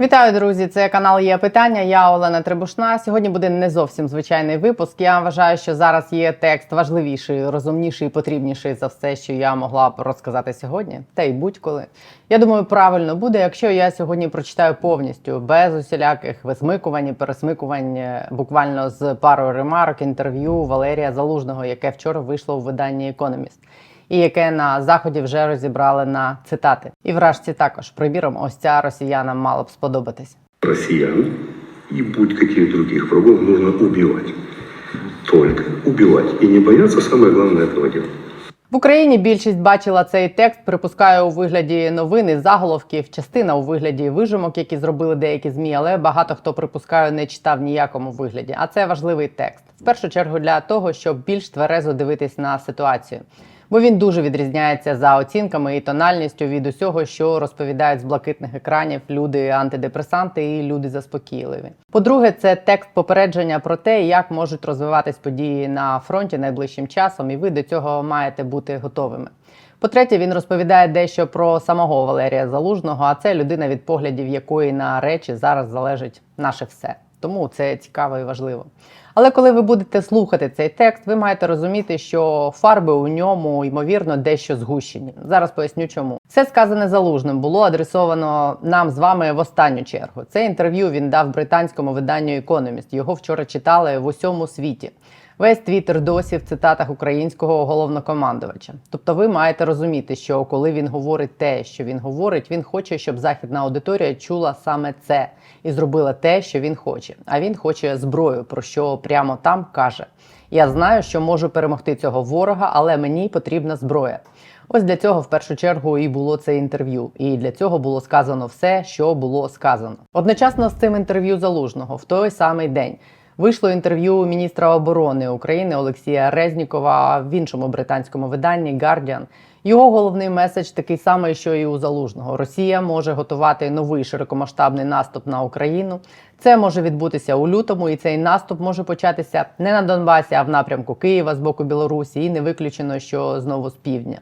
Вітаю, друзі! Це канал Є питання. Я Олена Требушна. Сьогодні буде не зовсім звичайний випуск. Я вважаю, що зараз є текст важливіший, розумніший потрібніший за все, що я могла б розказати сьогодні, та й будь-коли. Я думаю, правильно буде, якщо я сьогодні прочитаю повністю без усіляких висмикувань, і пересмикувань, е, буквально з парою ремарок інтерв'ю Валерія Залужного, яке вчора вийшло у виданні Економіст і яке на заході вже розібрали на цитати. І вражці також приміром, ось ця росіянам мало б сподобатись. россиян и будь-каких других врагов нужно убивать. Только убивать. И не бояться, самое главное, этого делать. В Україні більшість бачила цей текст, припускаю у вигляді новини, заголовків, частина у вигляді вижимок, які зробили деякі змі, але багато хто припускаю не читав ніякому вигляді. А це важливий текст. В першу чергу для того, щоб більш тверезо дивитись на ситуацію. Бо він дуже відрізняється за оцінками і тональністю від усього, що розповідають з блакитних екранів люди антидепресанти і люди заспокійливі. По-друге, це текст попередження про те, як можуть розвиватись події на фронті найближчим часом, і ви до цього маєте бути готовими. По-третє, він розповідає дещо про самого Валерія Залужного, а це людина, від поглядів якої на речі зараз залежить наше все. Тому це цікаво і важливо. Але коли ви будете слухати цей текст, ви маєте розуміти, що фарби у ньому ймовірно дещо згущені. Зараз поясню, чому все сказане залужним було адресовано нам з вами в останню чергу. Це інтерв'ю він дав британському виданню Економіст. Його вчора читали в усьому світі. Весь твіттер досі в цитатах українського головнокомандувача. Тобто, ви маєте розуміти, що коли він говорить те, що він говорить, він хоче, щоб західна аудиторія чула саме це і зробила те, що він хоче. А він хоче зброю, про що прямо там каже: Я знаю, що можу перемогти цього ворога, але мені потрібна зброя. Ось для цього в першу чергу і було це інтерв'ю, і для цього було сказано все, що було сказано. Одночасно з цим інтерв'ю залужного в той самий день. Вийшло інтерв'ю міністра оборони України Олексія Резнікова в іншому британському виданні Guardian. Його головний меседж такий самий, що і у залужного: Росія може готувати новий широкомасштабний наступ на Україну. Це може відбутися у лютому, і цей наступ може початися не на Донбасі, а в напрямку Києва з боку Білорусі. І не виключено, що знову з півдня.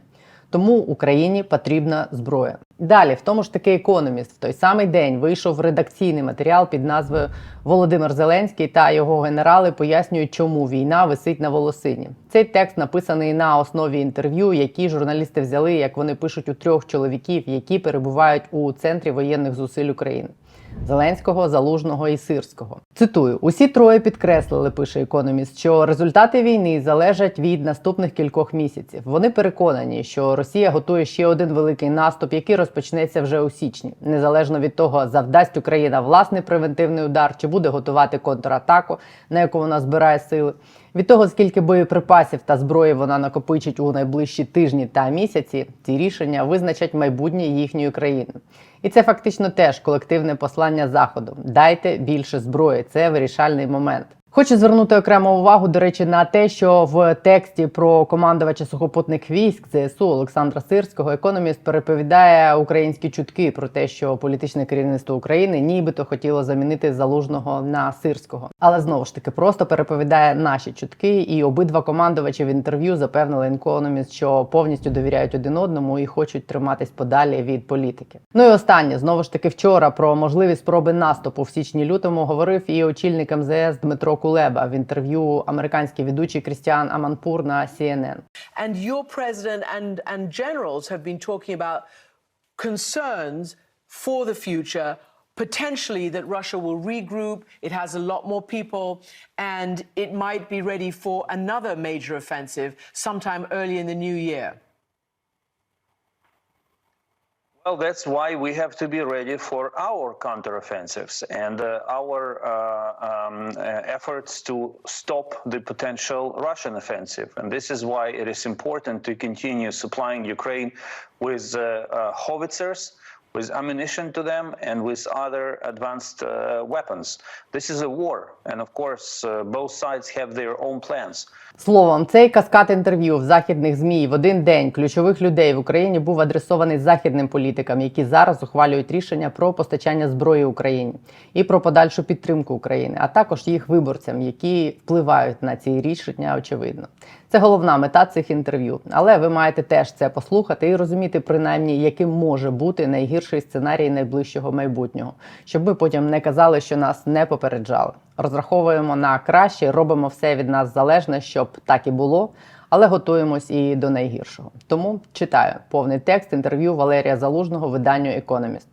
Тому Україні потрібна зброя. Далі, в тому ж таки економіст, в той самий день вийшов редакційний матеріал під назвою Володимир Зеленський та його генерали пояснюють, чому війна висить на волосині. Цей текст написаний на основі інтерв'ю, які журналісти взяли, як вони пишуть у трьох чоловіків, які перебувають у центрі воєнних зусиль України. Зеленського, Залужного і Сирського. Цитую: усі троє підкреслили, пише економіст, що результати війни залежать від наступних кількох місяців. Вони переконані, що Росія готує ще один великий наступ, який розпочнеться вже у січні, незалежно від того, завдасть Україна власний превентивний удар чи буде готувати контратаку, на яку вона збирає сили. Від того, скільки боєприпасів та зброї вона накопичить у найближчі тижні та місяці, ці рішення визначать майбутнє їхньої країни. І це фактично теж колективне послання заходу. Дайте більше зброї, це вирішальний момент. Хочу звернути окрему увагу, до речі, на те, що в тексті про командувача сухопутних військ ЗСУ Олександра Сирського економіст переповідає українські чутки про те, що політичне керівництво України нібито хотіло замінити залужного на сирського. Але знову ж таки просто переповідає наші чутки, і обидва командувачі в інтерв'ю запевнили економіст, що повністю довіряють один одному і хочуть триматись подалі від політики. Ну і останнє знову ж таки вчора про можливість спроби наступу в січні-лютому говорив і очільник МЗС Дмитро Кулеба в інтерв'ю американський ведучий Крістіан Аманпур на CNN. And your president and, and generals have been talking about concerns for the future, potentially that Russia will regroup, it has a lot more people, and it might be ready for another major offensive sometime early in the new year. Well, that's why we have to be ready for our counteroffensives and uh, our uh, um, uh, efforts to stop the potential Russian offensive. And this is why it is important to continue supplying Ukraine with uh, uh, howitzers, with ammunition to them, and with other advanced uh, weapons. This is a war, and of course, uh, both sides have their own plans. Словом, цей каскад інтерв'ю в західних змі в один день ключових людей в Україні був адресований західним політикам, які зараз ухвалюють рішення про постачання зброї Україні і про подальшу підтримку України, а також їх виборцям, які впливають на ці рішення. Очевидно, Це головна мета цих інтерв'ю. Але ви маєте теж це послухати і розуміти, принаймні, яким може бути найгірший сценарій найближчого майбутнього, щоб ми потім не казали, що нас не попереджали. Розраховуємо на краще, робимо все від нас залежне, щоб так і було, але готуємось і до найгіршого. Тому читаю повний текст інтерв'ю Валерія Залужного виданню Економіст.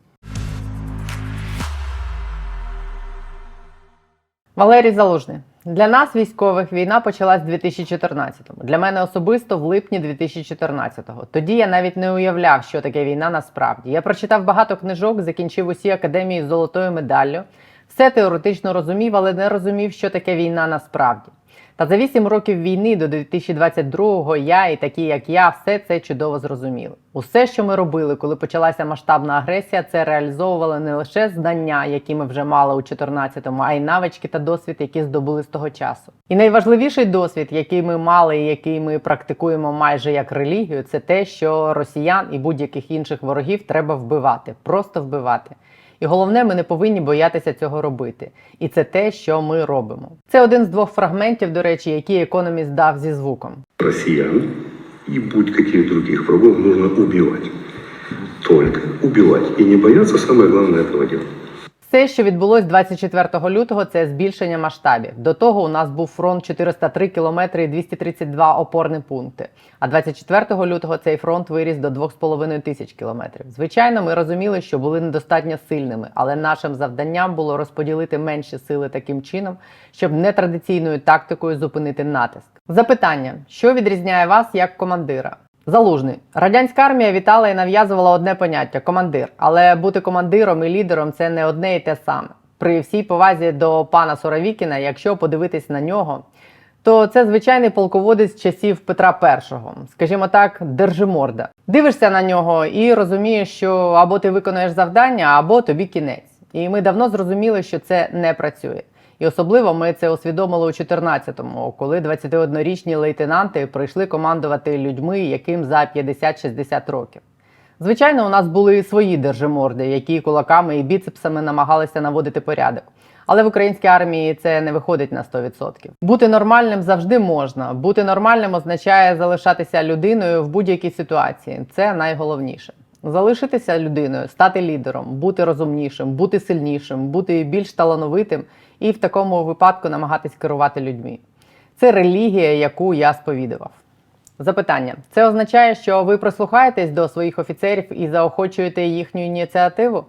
Валерій Залужний. Для нас, військових, війна почалась в 2014-му. Для мене особисто в липні 2014-го. Тоді я навіть не уявляв, що таке війна насправді. Я прочитав багато книжок, закінчив усі академії з золотою медаллю. Все теоретично розумів, але не розумів, що таке війна насправді. Та за 8 років війни до 2022-го я і такі, як я, все це чудово зрозуміли. Усе, що ми робили, коли почалася масштабна агресія, це реалізовували не лише знання, які ми вже мали у 14-му, а й навички та досвід, які здобули з того часу. І найважливіший досвід, який ми мали, і який ми практикуємо майже як релігію, це те, що росіян і будь-яких інших ворогів треба вбивати, просто вбивати. І головне, ми не повинні боятися цього робити. І це те, що ми робимо. Це один з двох фрагментів, до речі, які економіст дав зі звуком. Росіян і будь-яких других врагов нужно убивати. Тільки убивать. І не бояться саме головне этого дела. Все, що відбулось 24 лютого, це збільшення масштабів. До того у нас був фронт 403 кілометри і 232 опорні пункти. А 24 лютого цей фронт виріс до 2,5 тисяч кілометрів. Звичайно, ми розуміли, що були недостатньо сильними, але нашим завданням було розподілити менші сили таким чином, щоб нетрадиційною тактикою зупинити натиск. Запитання: що відрізняє вас як командира? Залужний радянська армія вітала і нав'язувала одне поняття командир. Але бути командиром і лідером це не одне і те саме. При всій повазі до пана Соровікіна, якщо подивитись на нього, то це звичайний полководець часів Петра І, скажімо так, держиморда. Дивишся на нього і розумієш, що або ти виконуєш завдання, або тобі кінець. І ми давно зрозуміли, що це не працює. І особливо ми це усвідомили у 14-му, коли 21-річні лейтенанти прийшли командувати людьми, яким за 50-60 років. Звичайно, у нас були і свої держиморди, які кулаками і біцепсами намагалися наводити порядок. Але в українській армії це не виходить на 100%. Бути нормальним завжди можна. Бути нормальним означає залишатися людиною в будь-якій ситуації. Це найголовніше. Залишитися людиною, стати лідером, бути розумнішим, бути сильнішим, бути більш талановитим і в такому випадку намагатись керувати людьми. Це релігія, яку я сповідував. Запитання: це означає, що ви прислухаєтесь до своїх офіцерів і заохочуєте їхню ініціативу?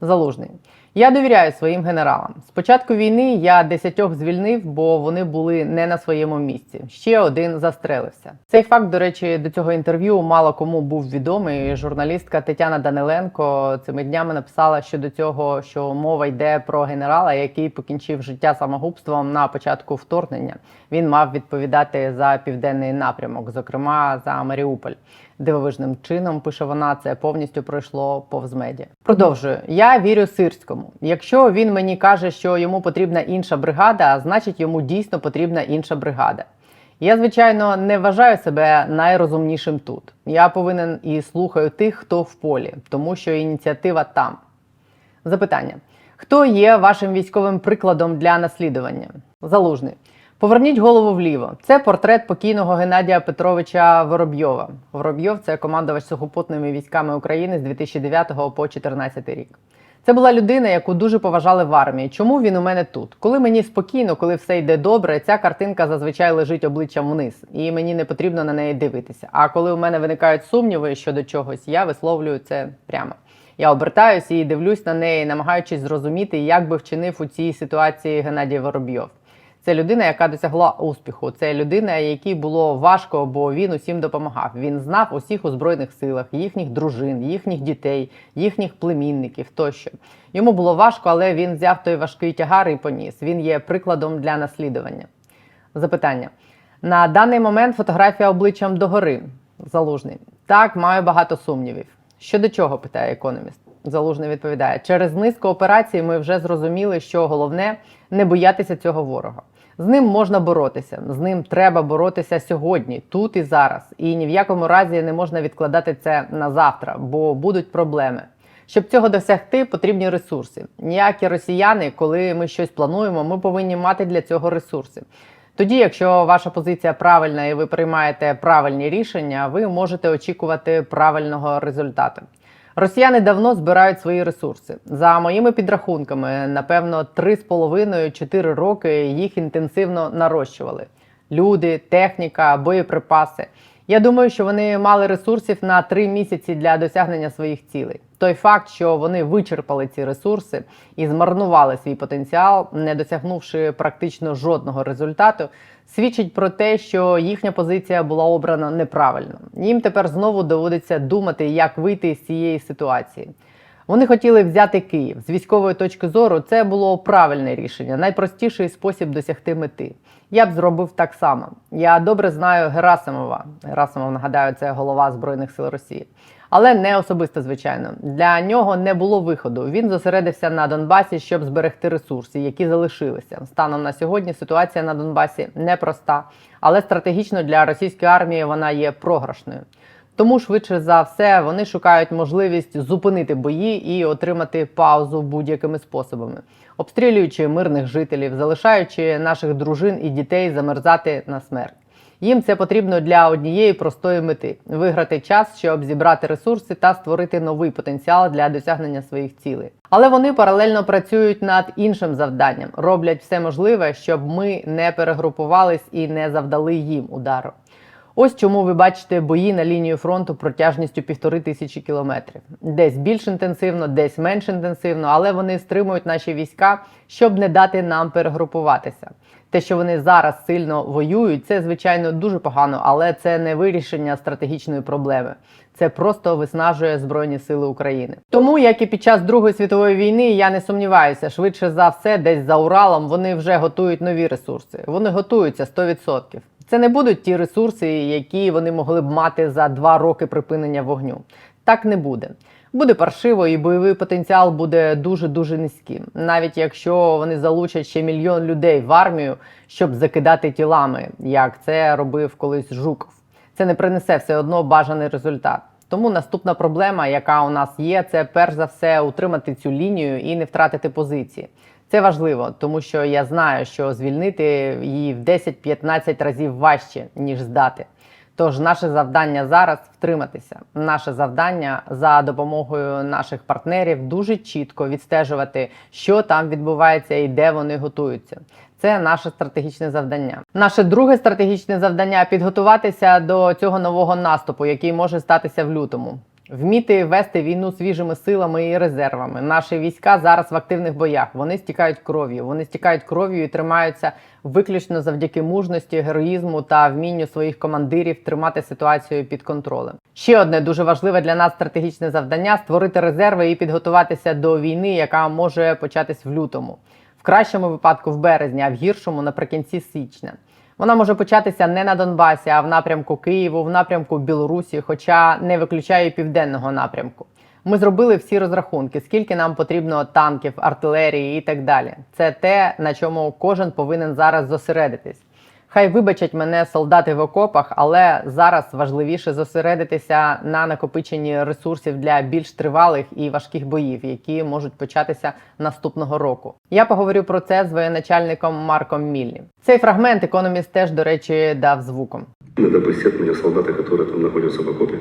Залужний. Я довіряю своїм генералам. З початку війни я десятьох звільнив, бо вони були не на своєму місці. Ще один застрелився. Цей факт, до речі, до цього інтерв'ю мало кому був відомий. Журналістка Тетяна Даниленко цими днями написала щодо цього, що мова йде про генерала, який покінчив життя самогубством на початку вторгнення. Він мав відповідати за південний напрямок, зокрема за Маріуполь. Дивовижним чином пише вона, це повністю пройшло повз медіа. Продовжую. Я вірю сирському. Якщо він мені каже, що йому потрібна інша бригада, значить йому дійсно потрібна інша бригада. Я, звичайно, не вважаю себе найрозумнішим тут. Я повинен і слухаю тих, хто в полі, тому що ініціатива там. Запитання: хто є вашим військовим прикладом для наслідування? Залужний. Поверніть голову вліво. Це портрет покійного Геннадія Петровича Воробйова. Воробйов це командувач сухопутними військами України з 2009 по 2014 рік. Це була людина, яку дуже поважали в армії. Чому він у мене тут? Коли мені спокійно, коли все йде добре, ця картинка зазвичай лежить обличчям вниз, і мені не потрібно на неї дивитися. А коли у мене виникають сумніви щодо чогось, я висловлюю це прямо. Я обертаюся і дивлюсь на неї, намагаючись зрозуміти, як би вчинив у цій ситуації Геннадій Воробйов. Це людина, яка досягла успіху. Це людина, якій було важко, бо він усім допомагав. Він знав усіх у збройних силах, їхніх дружин, їхніх дітей, їхніх племінників тощо. Йому було важко, але він взяв той важкий тягар і поніс. Він є прикладом для наслідування. Запитання на даний момент фотографія обличчям догори. Залужний. Так, маю багато сумнівів. Щодо чого? питає економіст. Залужний відповідає: через низку операцій ми вже зрозуміли, що головне не боятися цього ворога. З ним можна боротися, з ним треба боротися сьогодні, тут і зараз. І ні в якому разі не можна відкладати це на завтра, бо будуть проблеми. Щоб цього досягти, потрібні ресурси. Ніякі росіяни, коли ми щось плануємо, ми повинні мати для цього ресурси. Тоді, якщо ваша позиція правильна і ви приймаєте правильні рішення, ви можете очікувати правильного результату. Росіяни давно збирають свої ресурси. За моїми підрахунками, напевно, 3,5-4 роки їх інтенсивно нарощували: люди, техніка, боєприпаси. Я думаю, що вони мали ресурсів на три місяці для досягнення своїх цілей. Той факт, що вони вичерпали ці ресурси і змарнували свій потенціал, не досягнувши практично жодного результату, свідчить про те, що їхня позиція була обрана неправильно. Їм тепер знову доводиться думати, як вийти з цієї ситуації. Вони хотіли взяти Київ з військової точки зору. Це було правильне рішення, найпростіший спосіб досягти мети. Я б зробив так само. Я добре знаю Герасимова. Герасимов, нагадаю, це голова збройних сил Росії. Але не особисто, звичайно. Для нього не було виходу. Він зосередився на Донбасі, щоб зберегти ресурси, які залишилися. Станом на сьогодні ситуація на Донбасі непроста, але стратегічно для російської армії вона є програшною. Тому швидше за все вони шукають можливість зупинити бої і отримати паузу будь-якими способами, обстрілюючи мирних жителів, залишаючи наших дружин і дітей замерзати на смерть. Їм це потрібно для однієї простої мети виграти час, щоб зібрати ресурси та створити новий потенціал для досягнення своїх цілей. Але вони паралельно працюють над іншим завданням, роблять все можливе, щоб ми не перегрупувались і не завдали їм удару. Ось чому ви бачите бої на лінію фронту протяжністю півтори тисячі кілометрів. Десь більш інтенсивно, десь менш інтенсивно, але вони стримують наші війська, щоб не дати нам перегрупуватися. Те, що вони зараз сильно воюють, це звичайно дуже погано, але це не вирішення стратегічної проблеми. Це просто виснажує Збройні Сили України. Тому, як і під час Другої світової війни, я не сумніваюся, швидше за все, десь за Уралом вони вже готують нові ресурси. Вони готуються 100%. Це не будуть ті ресурси, які вони могли б мати за два роки припинення вогню. Так не буде. Буде паршиво, і бойовий потенціал буде дуже дуже низьким, навіть якщо вони залучать ще мільйон людей в армію, щоб закидати тілами, як це робив колись Жуков. Це не принесе все одно бажаний результат. Тому наступна проблема, яка у нас є, це перш за все утримати цю лінію і не втратити позиції. Це важливо, тому що я знаю, що звільнити її в 10-15 разів важче, ніж здати. Тож наше завдання зараз втриматися. Наше завдання за допомогою наших партнерів дуже чітко відстежувати, що там відбувається і де вони готуються. Це наше стратегічне завдання. Наше друге стратегічне завдання підготуватися до цього нового наступу, який може статися в лютому. Вміти вести війну свіжими силами і резервами. Наші війська зараз в активних боях. Вони стікають кров'ю. Вони стікають кров'ю і тримаються виключно завдяки мужності, героїзму та вмінню своїх командирів тримати ситуацію під контролем. Ще одне дуже важливе для нас стратегічне завдання створити резерви і підготуватися до війни, яка може початись в лютому, в кращому випадку в березні, а в гіршому наприкінці січня. Вона може початися не на Донбасі, а в напрямку Києву, в напрямку Білорусі, хоча не виключає південного напрямку. Ми зробили всі розрахунки, скільки нам потрібно танків, артилерії і так далі. Це те, на чому кожен повинен зараз зосередитись. Хай вибачать мене солдати в окопах, але зараз важливіше зосередитися на накопиченні ресурсів для більш тривалих і важких боїв, які можуть початися наступного року. Я поговорю про це з воєначальником Марком Міллі. Цей фрагмент економіст теж, до речі, дав звуком. Иногда преследование солдаты, которые там находятся в окопе.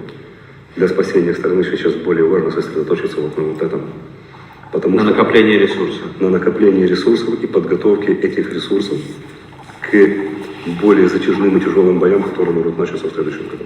Для спасения страны сейчас более важно сосредоточиться вот на вот этом. Потому На что накопление ресурсов. на накоплении ресурсов и подготовке этих ресурсов к более затяжным и тяжелым боям, которые могут начаться в следующем году.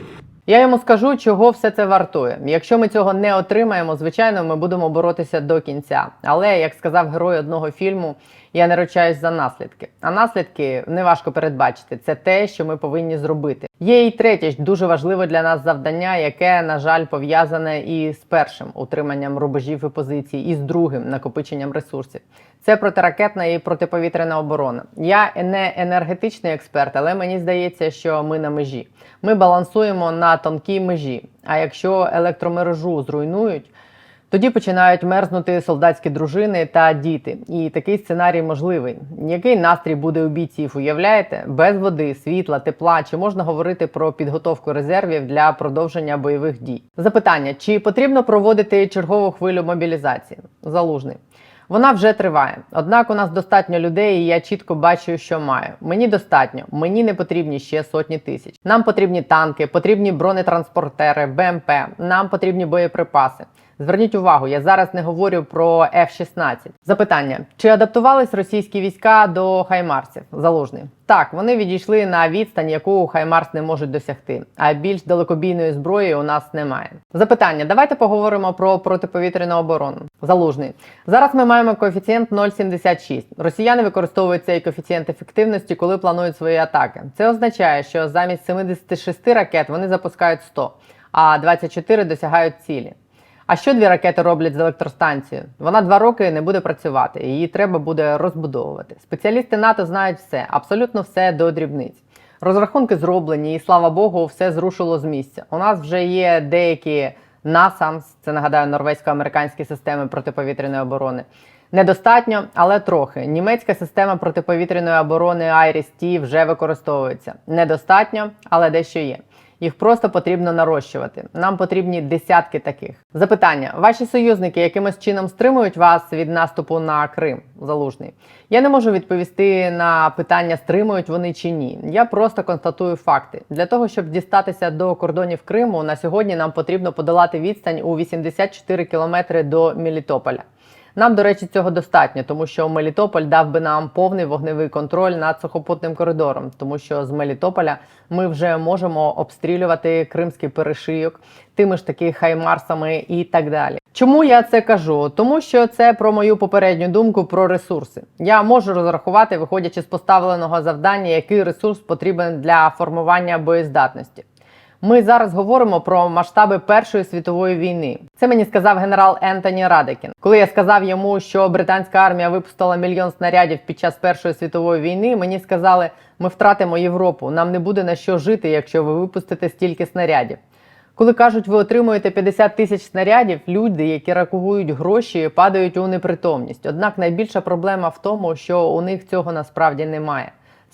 Я йому скажу, чого все це вартує. Якщо ми цього не отримаємо, звичайно, ми будемо боротися до кінця. Але як сказав герой одного фільму, я не ручаюсь за наслідки. А наслідки неважко передбачити. Це те, що ми повинні зробити. Є і третє ж дуже важливе для нас завдання, яке, на жаль, пов'язане і з першим утриманням рубежів і позицій, і з другим накопиченням ресурсів. Це протиракетна і протиповітряна оборона. Я не енергетичний експерт, але мені здається, що ми на межі. Ми балансуємо на тонкій межі. А якщо електромережу зруйнують, тоді починають мерзнути солдатські дружини та діти. І такий сценарій можливий. Який настрій буде у бійців? Уявляєте? Без води, світла, тепла. Чи можна говорити про підготовку резервів для продовження бойових дій? Запитання: чи потрібно проводити чергову хвилю мобілізації? Залужний. Вона вже триває. Однак у нас достатньо людей, і я чітко бачу, що маю. Мені достатньо, мені не потрібні ще сотні тисяч. Нам потрібні танки, потрібні бронетранспортери, БМП, нам потрібні боєприпаси. Зверніть увагу, я зараз не говорю про F-16. Запитання: чи адаптувались російські війська до хаймарсів? Залужний. Так, вони відійшли на відстань, яку Хаймарс не можуть досягти. А більш далекобійної зброї у нас немає. Запитання: давайте поговоримо про протиповітряну оборону. Залужний. Зараз ми маємо коефіцієнт 0,76. Росіяни використовують цей коефіцієнт ефективності, коли планують свої атаки. Це означає, що замість 76 ракет вони запускають 100, а 24 досягають цілі. А що дві ракети роблять з електростанцією? Вона два роки не буде працювати, її треба буде розбудовувати. Спеціалісти НАТО знають все, абсолютно все до дрібниць. Розрахунки зроблені, і слава Богу, все зрушило з місця. У нас вже є деякі NASAMS, це нагадаю норвезько-американські системи протиповітряної оборони. Недостатньо, але трохи. Німецька система протиповітряної оборони IRIS-T вже використовується. Недостатньо, але дещо є. Їх просто потрібно нарощувати. Нам потрібні десятки таких. Запитання: ваші союзники якимось чином стримують вас від наступу на Крим? Залужний. Я не можу відповісти на питання, стримують вони чи ні. Я просто констатую факти. Для того, щоб дістатися до кордонів Криму, на сьогодні нам потрібно подолати відстань у 84 кілометри до Мелітополя. Нам, до речі, цього достатньо, тому що Мелітополь дав би нам повний вогневий контроль над сухопутним коридором, тому що з Мелітополя ми вже можемо обстрілювати кримський перешийок тими ж таки хаймарсами і так далі. Чому я це кажу? Тому що це про мою попередню думку про ресурси. Я можу розрахувати, виходячи з поставленого завдання, який ресурс потрібен для формування боєздатності. Ми зараз говоримо про масштаби Першої світової війни. Це мені сказав генерал Ентоні Радекін. Коли я сказав йому, що британська армія випустила мільйон снарядів під час Першої світової війни, мені сказали, ми втратимо Європу. Нам не буде на що жити, якщо ви випустите стільки снарядів. Коли кажуть, ви отримуєте 50 тисяч снарядів, люди, які рахують гроші, падають у непритомність. Однак найбільша проблема в тому, що у них цього насправді немає.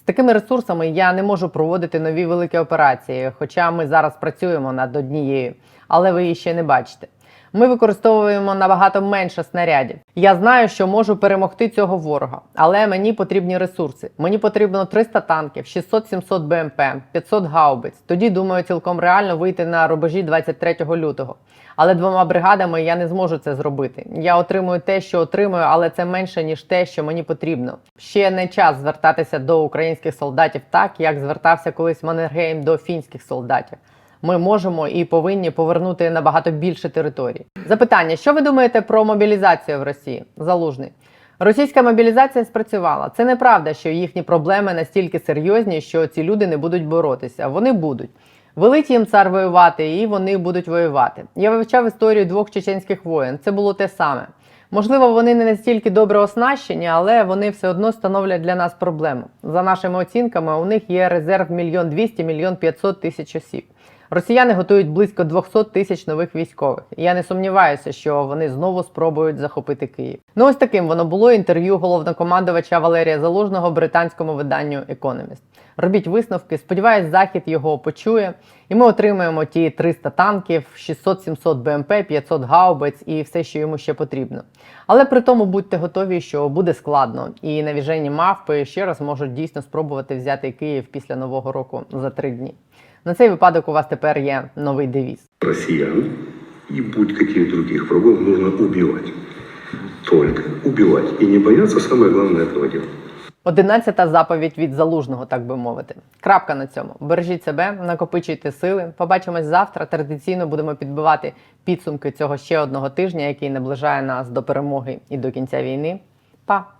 Такими ресурсами я не можу проводити нові великі операції, хоча ми зараз працюємо над однією, але ви її ще не бачите. Ми використовуємо набагато менше снарядів. Я знаю, що можу перемогти цього ворога, але мені потрібні ресурси. Мені потрібно 300 танків, 600-700 БМП, 500 гаубиць. Тоді думаю, цілком реально вийти на рубежі 23 лютого. Але двома бригадами я не зможу це зробити. Я отримую те, що отримую, але це менше ніж те, що мені потрібно. Ще не час звертатися до українських солдатів так, як звертався колись Маннергейм до фінських солдатів. Ми можемо і повинні повернути набагато більше територій. Запитання: що ви думаєте про мобілізацію в Росії? Залужний. Російська мобілізація спрацювала. Це неправда, що їхні проблеми настільки серйозні, що ці люди не будуть боротися. Вони будуть. Велить їм цар воювати, і вони будуть воювати. Я вивчав історію двох чеченських воєн. Це було те саме. Можливо, вони не настільки добре оснащені, але вони все одно становлять для нас проблему. За нашими оцінками, у них є резерв мільйон двісті, мільйон п'ятсот тисяч осіб. Росіяни готують близько 200 тисяч нових військових. Я не сумніваюся, що вони знову спробують захопити Київ. Ну ось таким воно було інтерв'ю головнокомандувача Валерія Залужного британському виданню Economist. Робіть висновки. Сподіваюсь, захід його почує, і ми отримаємо ті 300 танків, 600-700 БМП, 500 гаубиць і все, що йому ще потрібно. Але при тому будьте готові, що буде складно, і навіжені мавпи ще раз можуть дійсно спробувати взяти Київ після нового року за три дні. На цей випадок у вас тепер є новий девіз. Россиян и будь каких других врагов нужно убивать. Только убивать. И не бояться, самое главное, этого делать. Одинадцята заповідь від залужного, так би мовити. Крапка на цьому. Бережіть себе, накопичуйте сили. Побачимось завтра. Традиційно будемо підбивати підсумки цього ще одного тижня, який наближає нас до перемоги і до кінця війни. Па!